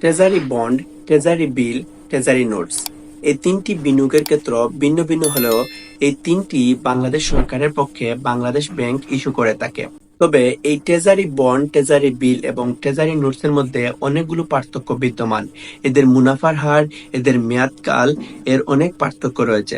Treasury bond treasury bill treasury notes এই তিনটি বিনিয়োগের ক্ষেত্র ভিন্ন ভিন্ন হলেও এই তিনটি বাংলাদেশ সরকারের পক্ষে বাংলাদেশ ব্যাংক ইস্যু করে থাকে। তবে এই ট্রেজারি বন্ড ট্রেজারি বিল এবং ট্রেজারি নোটসের মধ্যে অনেকগুলো পার্থক্য বিদ্যমান। এদের মুনাফার হার, এদের মেয়াদকাল এর অনেক পার্থক্য রয়েছে।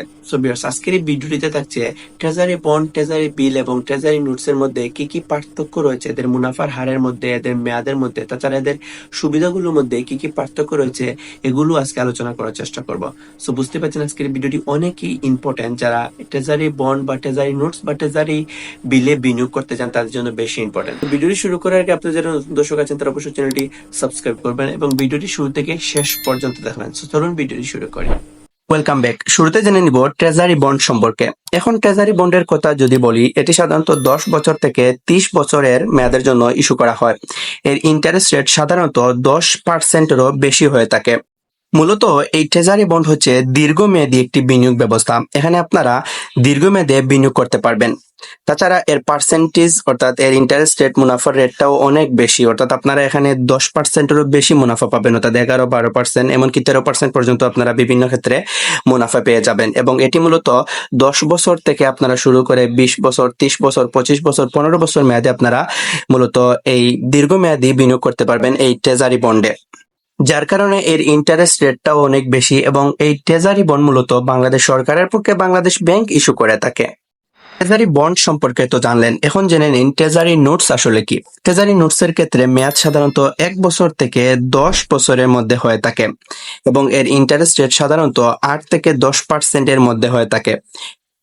আজকের এই ভিডিওটিতে থাকছে ট্রেজারি বন্ড ট্রেজারি বিল এবং ট্রেজারি নোটসের মধ্যে কি কি পার্থক্য রয়েছে এদের মুনাফার হারের মধ্যে, এদের মেয়াদের মধ্যে, তাছাড়া এদের সুবিধাগুলোর মধ্যে কি কি পার্থক্য রয়েছে, এগুলো আজকে আলোচনা করার চেষ্টা করব। সো বুঝতে পারছেন আজকের ভিডিওটি অনেকই ইম্পর্টেন্ট যারা ট্রেজারি বন্ড বা ট্রেজারি নোটস বা ট্রেজারি বিলে বিনিয়োগ করতে চান, তাদের জন্য বেশি ইম্পর্টেন্ট ভিডিওটি শুরু করার আগে আপনারা যারা দর্শক আছেন, তারা অবশ্যই চ্যানেলটি সাবস্ক্রাইব করবেন এবং ভিডিওটি শুরু থেকে শেষ পর্যন্ত দেখবেন। চলুন ভিডিওটি শুরু করি। ওয়েলকাম ব্যাক শুরুতে জেনে নিব ট্রেজারি বন্ড সম্পর্কে। এখন ট্রেজারি বন্ডের কথা যদি বলি, এটি সাধারণত দশ বছর থেকে তিরিশ বছরের মেয়াদের জন্য ইস্যু করা হয়। এর ইন্টারেস্ট রেট সাধারণত দশ পার্সেন্টেরও বেশি হয়ে থাকে। মূলত এই ট্রেজারি বন্ড হচ্ছে দীর্ঘমেয়াদী একটি বিনিয়োগ ব্যবস্থা। এখানে আপনারা দীর্ঘমেয়াদে বিনিয়োগ করতে পারবেন। তাছাড়া এর পার্সেন্টেজ অর্থাৎ এর ইন্টারেস্ট রেট মুনাফার রেটটাও অনেক বেশি। অর্থাৎ আপনারা এখানে দশ পার্সেন্টেরও বেশি মুনাফা পাবেন, অর্থাৎ এগারো বারো পার্সেন্ট এমনকি তেরো পার্সেন্ট পর্যন্ত আপনারা বিভিন্ন ক্ষেত্রে মুনাফা পেয়ে যাবেন। এবং এটি মূলত দশ বছর থেকে আপনারা শুরু করে বিশ বছর, ত্রিশ বছর, পঁচিশ বছর, পনেরো বছর মেয়াদে আপনারা মূলত এই দীর্ঘমেয়াদী বিনিয়োগ করতে পারবেন এই ট্রেজারি বন্ডে যার কারণে এর ইন্টারেস্ট রেটটাও অনেক বেশি এবং এই ট্রেজারি বন্ড মূলত বাংলাদেশ সরকারের পক্ষে বাংলাদেশ ব্যাংক ইস্যু করে থাকে। ট্রেজারি বন্ড সম্পর্কে তো জানলেন, এখন জেনে নিন ট্রেজারি নোটস আসলে কি? ট্রেজারি নোটস এর ক্ষেত্রে মেয়াদ সাধারণত এক বছর থেকে দশ বছরের মধ্যে হয়ে থাকে এবং এর ইন্টারেস্ট রেট সাধারণত আট থেকে দশ পার্সেন্টের মধ্যে হয়ে থাকে।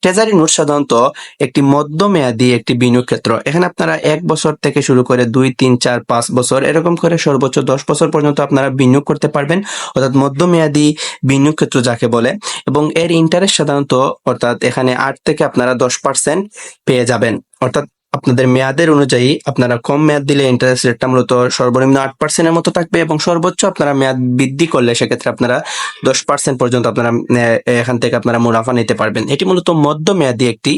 ট্রেজারি নোট সাধারণত একটি মধ্যমেয়াদী একটি বিনিয়োগ ক্ষেত্র এখানে আপনারা এক বছর থেকে শুরু করে দুই, তিন, চার, পাঁচ বছর এরকম করে সর্বোচ্চ দশ বছর পর্যন্ত আপনারা বিনিয়োগ করতে পারবেন, অর্থাৎ মধ্যমেয়াদী বিনিয়োগ ক্ষেত্র যাকে বলে। এবং এর ইন্টারেস্ট সাধারণত অর্থাৎ এখানে আট থেকে আপনারা দশ পার্সেন্ট পেয়ে যাবেন। অর্থাৎ আপনাদের মেয়াদের অনুযায়ী আপনারা কম মেয়াদ দিলে ইন্টারেস্ট রেটটা মূলত সর্বনিম্ন আট পার্সেন্টের মতো থাকবে এবং সর্বোচ্চ আপনারা মেয়াদ বৃদ্ধি করলে সেক্ষেত্রে আপনারা দশ পার্সেন্ট পর্যন্ত আপনারা এখান থেকে আপনারা মুনাফা নিতে পারবেন। এটি মূলত মধ্যমেয়াদী একটি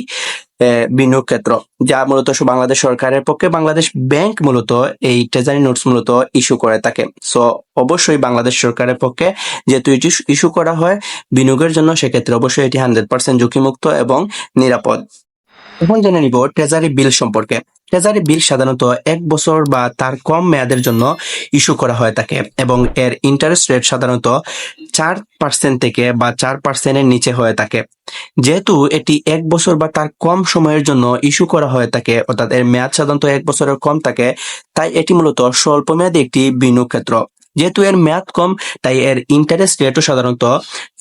বিনিয়োগ ক্ষেত্র যা মূলত বাংলাদেশ সরকারের পক্ষে বাংলাদেশ ব্যাংক মূলত এই ট্রেজারি নোটস মূলত ইস্যু করে থাকে। সো অবশ্যই বাংলাদেশ সরকারের পক্ষে যেহেতু এটি ইস্যু করা হয়, বিনিয়োগের জন্য সেক্ষেত্রে অবশ্যই এটি হান্ড্রেড পার্সেন্ট ঝুঁকিমুক্ত এবং নিরাপদ। এখন জেনে নিব ট্রেজারি বিল সম্পর্কে। ট্রেজারি বিল সাধারণত এক বছর বা তার কম মেয়াদের জন্য ইস্যু করা হয়ে থাকে এবং এর ইন্টারেস্ট রেট সাধারণত চার পার্সেন্ট থেকে বা চার পার্সেন্টের নিচে হয়ে থাকে যেহেতু এটি এক বছর বা তার কম সময়ের জন্য ইস্যু করা হয়ে থাকে অর্থাৎ এর মেয়াদ সাধারণত এক বছরের কম থাকে তাই এটি মূলত স্বল্প মেয়াদী একটি বিনিয়োগ ক্ষেত্র যেহেতু এর মেয়াদ কম, তাই এর ইন্টারেস্ট রেটও সাধারণত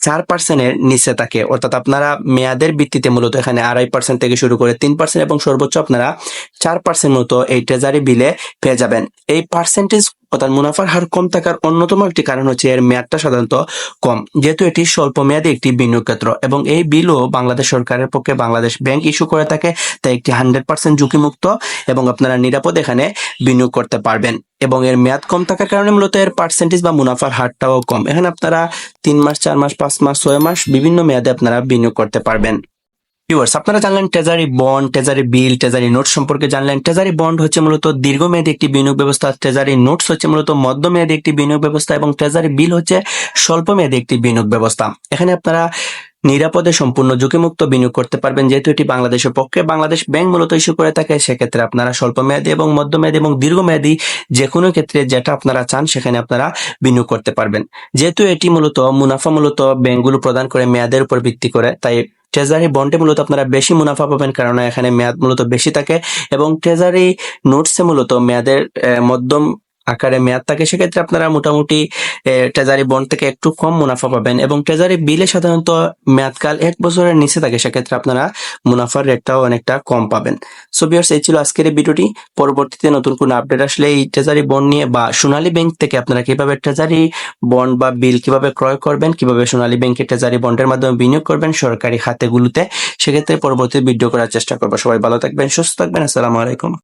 চার পার্সেন্টের নিচে থাকে। অর্থাৎ আপনারা মেয়াদের ভিত্তিতে মূলত এখানে আড়াই পার্সেন্ট থেকে শুরু করে তিন পার্সেন্ট এবং সর্বোচ্চ আপনারা চার পার্সেন্ট মতো এই ট্রেজারি বিলে পেয়ে যাবেন। এই পার্সেন্টেজ অর্থাৎ মুনাফার হার কম থাকার অন্যতম একটি কারণ হচ্ছে এর মেয়াদটা সাধারণত কম। যেহেতু এটি স্বল্প মেয়াদী একটি বিনিয়োগ ক্ষেত্র এবং এই বিলও বাংলাদেশ সরকারের পক্ষে বাংলাদেশ ব্যাংক ইস্যু করে থাকে, তাই একটি হান্ড্রেড পার্সেন্ট ঝুঁকিমুক্ত এবং আপনারা নিরাপদ এখানে বিনিয়োগ করতে পারবেন। এবং এর মেয়াদ কম থাকার কারণে মূলত এর পার্সেন্টেজ বা মুনাফার হারটাও কম। এখানে আপনারা তিন মাস, চার মাস, পাঁচ মাস, ছয় মাস বিভিন্ন মেয়াদে আপনারা বিনিয়োগ করতে পারবেন। ভিউয়ার্স আপনারা জানলেন treasury bond treasury bill treasury note সম্পর্কে জানলেন। ট্রেজারি বন্ড হচ্ছে মূলত দীর্ঘমেয়াদী একটি বিনিয়োগ ব্যবস্থা ট্রেজারি নোটস হচ্ছে মূলত মধ্যমেয়াদী একটি বিনিয়োগ ব্যবস্থা এবং ট্রেজারি বিল হচ্ছে স্বল্প স্বল্পমেয়াদী একটি বিনিয়োগ ব্যবস্থা। এখানে আপনারা নিরাপদে সম্পূর্ণ ঝুঁকিমুক্ত বিনিয়োগ করতে পারবেন যেহেতু এটি বাংলাদেশের পক্ষে। বাংলাদেশ ব্যাংক মূলত ইস্যু করে থাকে, সেক্ষেত্রে আপনারা স্বল্পমেয়াদী এবং মধ্যমেয়াদী এবং দীর্ঘমেয়াদী যে কোনো ক্ষেত্রে যেটা আপনারা চান, সেখানে আপনারা বিনিয়োগ করতে পারবেন। যেহেতু এটি মূলত মুনাফা মূলত ব্যাংকগুলো প্রদান করে মেয়াদের উপর ভিত্তি করে, তাই ট্রেজারি বন্ডে মূলত আপনারা বেশি মুনাফা পাবেন, কারণ এখানে মেয়াদ মূলত বেশি থাকে এবং ট্রেজারি নোটসে মূলত মেয়াদের মধ্যম আকারে মেয়াদ থাকে সেক্ষেত্রে আপনারা মোটামুটি ট্রেজারি বন্ড থেকে একটু কম মুনাফা পাবেন এবং ট্রেজারি বিলে সাধারণত মেয়াদকাল এক বছরের নিচে থাকে, সেক্ষেত্রে আপনারা মুনাফার রেটটাও অনেকটা কম পাবেন। সো বিয়ার্স এই ছিল আজকের এই ভিডিওটি। পরবর্তীতে নতুন কোনো আপডেট আসলে এই ট্রেজারি বন্ড নিয়ে বা সোনালী ব্যাংক থেকে আপনারা কীভাবে ট্রেজারি বন্ড বা বিল কীভাবে ক্রয় করবেন, কীভাবে সোনালী ব্যাংকে ট্রেজারি বন্ডের মাধ্যমে বিনিয়োগ করবেন সরকারি খাতেগুলোতে, সেক্ষেত্রে পরবর্তী ভিডিও করার চেষ্টা করব। সবাই ভালো থাকবেন, সুস্থ থাকবেন, আসসালামু আলাইকুম।